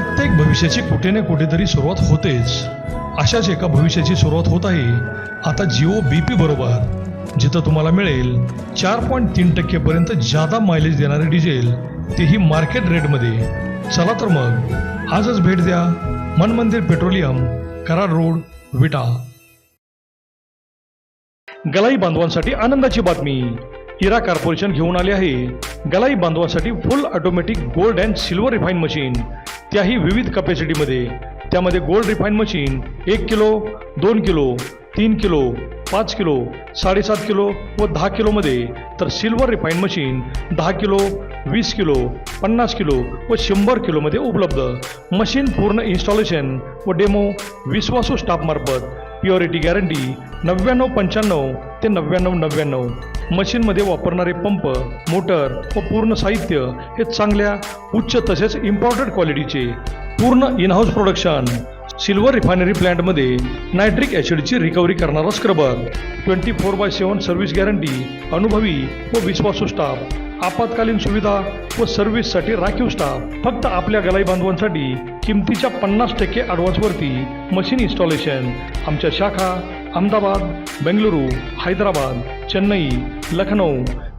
प्रत्येक भविष्याची कुठे ना कुठेतरी सुरुवात होतेच. अशाच एका भविष्याची सुरुवात होत आहे. आता जिओ बी पी बरोबर. जिथं तुम्हाला मिळेल चार पॉईंट तीन टक्केपर्यंत जादा मायलेज देणारे डिझेल तेही मार्केट रेटमध्ये चला तर मग आजच भेट द्या मन मंदिर पेट्रोलियम कराड रोड विटा. गलाई बांधवांसाठी आनंदाची बातमी. इरा कॉर्पोरेशन घेऊन आले आहे. गलाई बांधवांसाठी full automatic gold and silver refine machine त्याही विविध कपॅसिटीमध्ये त्यामध्ये गोल्ड रिफाईन मशीन एक किलो दोन किलो तीन किलो पाच किलो साडेसात किलो व दहा किलोमध्ये तर सिल्वर रिफाईन मशीन दहा किलो वीस किलो पन्नास किलो व शंभर किलोमध्ये उपलब्ध. मशीन पूर्ण इन्स्टॉलेशन व डेमो विश्वासू स्टाफमार्फत प्युअरिटी गॅरंटी नव्याण्णव पंच्याण्णव ते नव्याण्णव नव्याण्णव. मशीनमध्ये वापरणारे पंप मोटर व पूर्ण साहित्य हे चांगल्या उच्च तसेच इम्पॉर्टंट क्वालिटीचे पूर्ण in house production silver refinery प्लॅन्टमध्ये nitric ॲसिडची रिकव्हरी करणारा scrubber. Twenty four by seven service guarantee अनुभवी व विश्वासू स्टाफ. आपत्कालीन सुविधा व सर्व्हिससाठी राखीव स्टाफ. फक्त आपल्या गलाई बांधवांसाठी किमतीच्या पन्नास टक्के ॲडव्हान्सवरती मशीन इन्स्टॉलेशन. आमच्या शाखा अहमदाबाद बेंगलुरू हैदराबाद चेन्नई लखनौ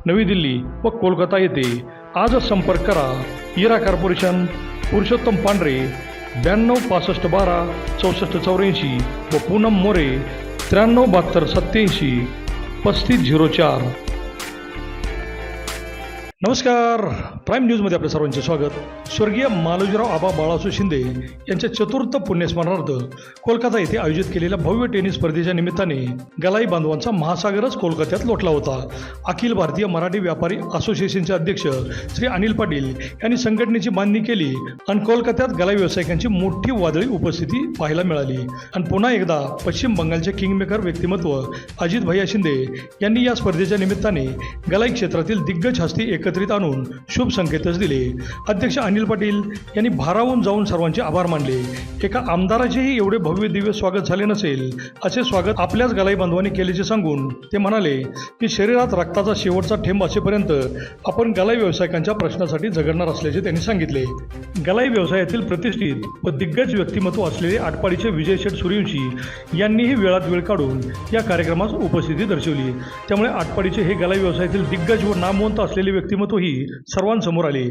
नवी दिल्ली व कोलकाता येथे. आजच संपर्क करा. इरा कॉर्पोरेशन पुरुषोत्तम पांढरे. ब्याण्णव पासष्ट बारा चौसष्ट चौऱ्याऐंशी व पूनम मोरे त्र्याण्णव बहात्तर सत्याऐंशी पस्तीस झिरो चार. नमस्कार. प्राईम न्यूजमध्ये आपल्या सर्वांचे स्वागत. स्वर्गीय मालोजीराव आबा बाळासू शिंदे यांच्या चतुर्थ पुण्यस्मरणार्थ कोलकाता येथे आयोजित केलेल्या भव्य टेनिस स्पर्धेच्या निमित्ताने गलाई बांधवांचा महासागरच कोलकात्यात लोटला होता. अखिल भारतीय मराठी व्यापारी असोसिएशनचे अध्यक्ष श्री अनिल पाटील यांनी संघटनेची बांधणी केली आणि कोलकात्यात गलाई व्यावसायिकांची मोठी वादळी उपस्थिती पाहायला मिळाली. आणि पुन्हा एकदा पश्चिम बंगालचे किंगमेकर व्यक्तिमत्व अजित भैया शिंदे यांनी या स्पर्धेच्या निमित्ताने गलाई क्षेत्रातील दिग्गज हस्ती एकत्रित आणून शुभ संकेतच दिले. अध्यक्ष अनिल पाटील यांनी भारावून जाऊन सर्वांचे आभार मानले. एका आमदाराचेही एवढे भव्य दिव्य स्वागत झाले नसेल असे स्वागत आपल्याच गलाई बांधवांनी केल्याचे सांगून ते म्हणाले की शरीरात रक्ताचा शेवटचा थेंब असेपर्यंत आपण गलाई व्यावसायिकांच्या प्रश्नासाठी झगडणार असल्याचे त्यांनी सांगितले. गलाई व्यवसायातील प्रतिष्ठित व दिग्गज व्यक्तिमत्व असलेले आटपाडीचे विजय शेठ सूर्यवंशी यांनीही वेळात वेळ काढून या कार्यक्रमास उपस्थिती दर्शवली. त्यामुळे आटपाडीचे हे गलाई व्यवसायातील दिग्गज व नामवंत असलेले व्यक्तिमत्वही सर्वांसमोर आले.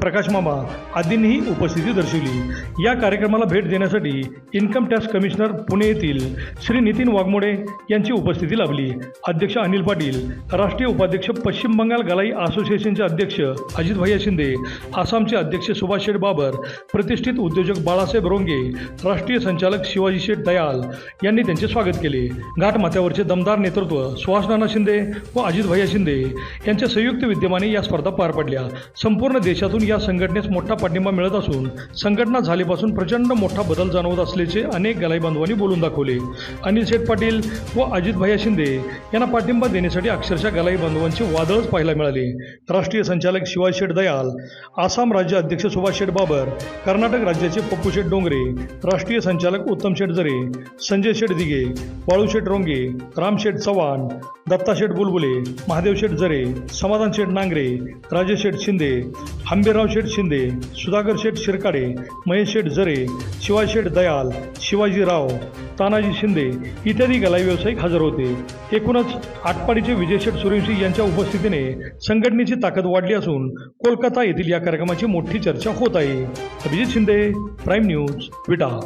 प्रकाश मामा आदींनीही उपस्थिती दर्शवली. या कार्यक्रमाला भेट देण्यासाठी इन्कम टॅक्स कमिशनर पुणे येथील श्री नितीन वाघमोडे यांची उपस्थिती लाभली. अध्यक्ष अनिल पाटील राष्ट्रीय उपाध्यक्ष पश्चिम बंगाल गलाई असोसिएशनचे अध्यक्ष अजित भैया शिंदे आसामचे अध्यक्ष सुभाष शेठ बाबर प्रतिष्ठित उद्योजक बाळासाहेब रोंगे राष्ट्रीय संचालक शिवाजी शेठ दयाल यांनी त्यांचे स्वागत केले. घाटमाथ्यावरचे दमदार नेतृत्व सुहास नाना शिंदे व अजित भैया शिंदे यांच्या संयुक्त विद्यमाने या स्पर्धा पार पडल्या. संपूर्ण देशातून या संघटनेस मोठा पाठिंबा मिळत असून संघटना झाल्यापासून प्रचंड मोठा बदल जाणवत असल्याचे अनेक गलाई बांधवांनी बोलून दाखवले. अनिल शेठ पाटील व अजित भैया शिंदे यांना पाठिंबा देण्यासाठी अक्षरशः गलाई बांधवांचे वादळच पाहायला मिळाले. राष्ट्रीय संचालक शिवाजी शेठ दयाल आसाम राज्य अध्यक्ष सुभाष शेठ बाबर कर्नाटक राज्याचे पप्पू शेठ डोंगरे राष्ट्रीय संचालक उत्तम शेठ जरे संजय शेठ दिघे वाळू शेठ रोंगे रामशेठ चव्हाण दत्ता शेठ बुलबुले महादेव शेठ जरे समाधान शेठ नांगरे राजेशेठ शिंदे आंबेराव शेठ शिंदे सुधाकर शेठ शिरकाडे महेश शेठ जरे शिवाजी शेठ दयाल शिवाजीराव तानाजी शिंदे इत्यादी गलाई व्यावसायिक हजर होते. एकूणच आटपाडीचे विजय शेठ सूर्यवंशी यांच्या उपस्थितीने संघटनेची ताकद वाढली असून कोलकाता येथील या कार्यक्रमाची मोठी चर्चा होत आहे. Abhijit Shinde prime news Vita.